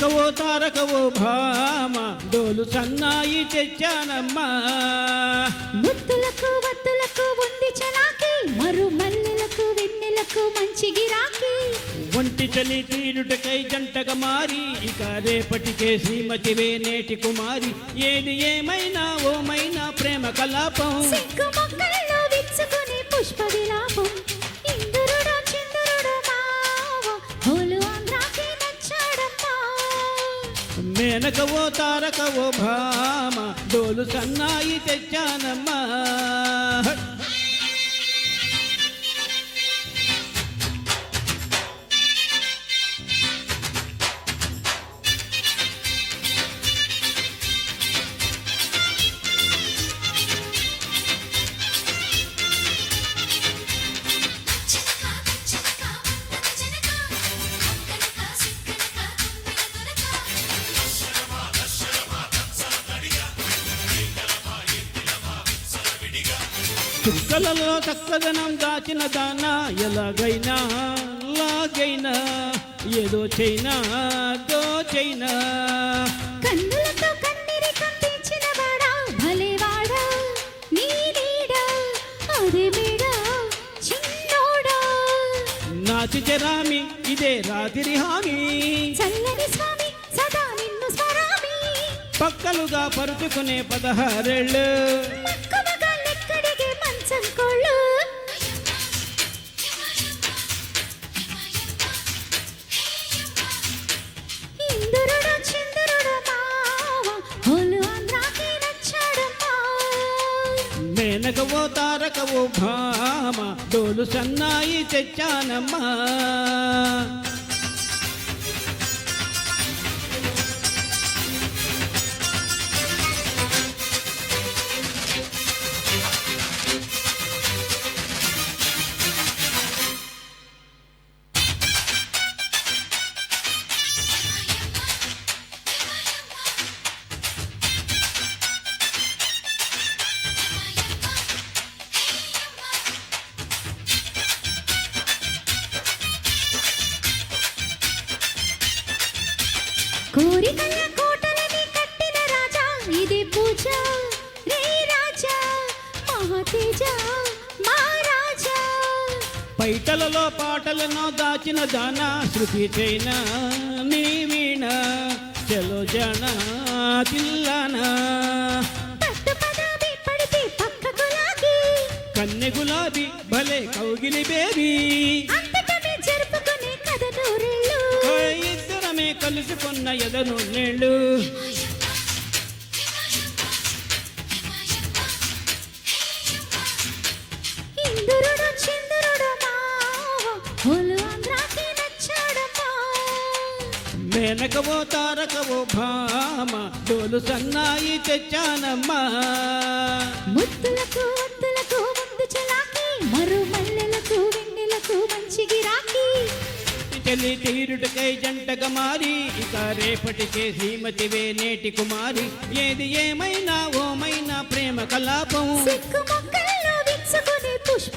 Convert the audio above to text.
మేనకవో తారకవో భామ డోలు సన్నాయి తెచ్చానమ్మా. ముత్తులకు వత్తులకు ఉంది చలాకి మరు మల్లెలకు వెన్నెలకు మంచి గిరాకీ. ఒంటి చలి తీరుటకై జంటగా మారి ఇక రేపటికే శ్రీమతివే నేటి కుమారి. ఏది ఏమైనా ఓమైనా ప్రేమ కలాపం. పుష్ప విలాపం మేనకవో తారకవో భామ డోలు సన్నాయి తెచ్చానమ్మా. చుక్కలలో చక్కదనం దాచిన దానా ఎలాగైనా లాగైనా ఏదో చైనా దోచైనా కన్నులతో కన్నీరి కంపించిన వాడా భలేవాడా చిన్నోడా. నాచి ఇదే రాత్రి హామీ. చల్లని స్వామి సదా నిన్ను స్మరామి. పక్కలుగా పరుచుకునే పదహారేళ్ళు. జగవో తారకవో భామ డోలు సన్నాయి తెచ్చానమ్మా. కోరికల కోటలని కట్టిన రాజా ఇది పూజ. రే రాజా మహాతేజ పైటలలో పాటలను దాచిన దాన శృతి చైనా నీ వీణ. చలో జన తిల్లనా. కన్నె గులాబీ భలే కౌగిలి బేబీ. జరుపుకునే కథ ఇద్దరమే కలుసుకున్న ఎదను నేళ్ళు. మేనకవో తారకవో భామ డోలు సన్నాయి తెచ్చానమ్మా. ముత్తులకు ఒత్తులకు ముందు చలాకి మరో పట్టుకెళ్ళి తీరుటకై జంట మారి ఇక రేపటికే శ్రీమతివే నేటి కుమారి. ఏది ఏమైనా ఓమైనా ప్రేమ కలాపం. పుష్ప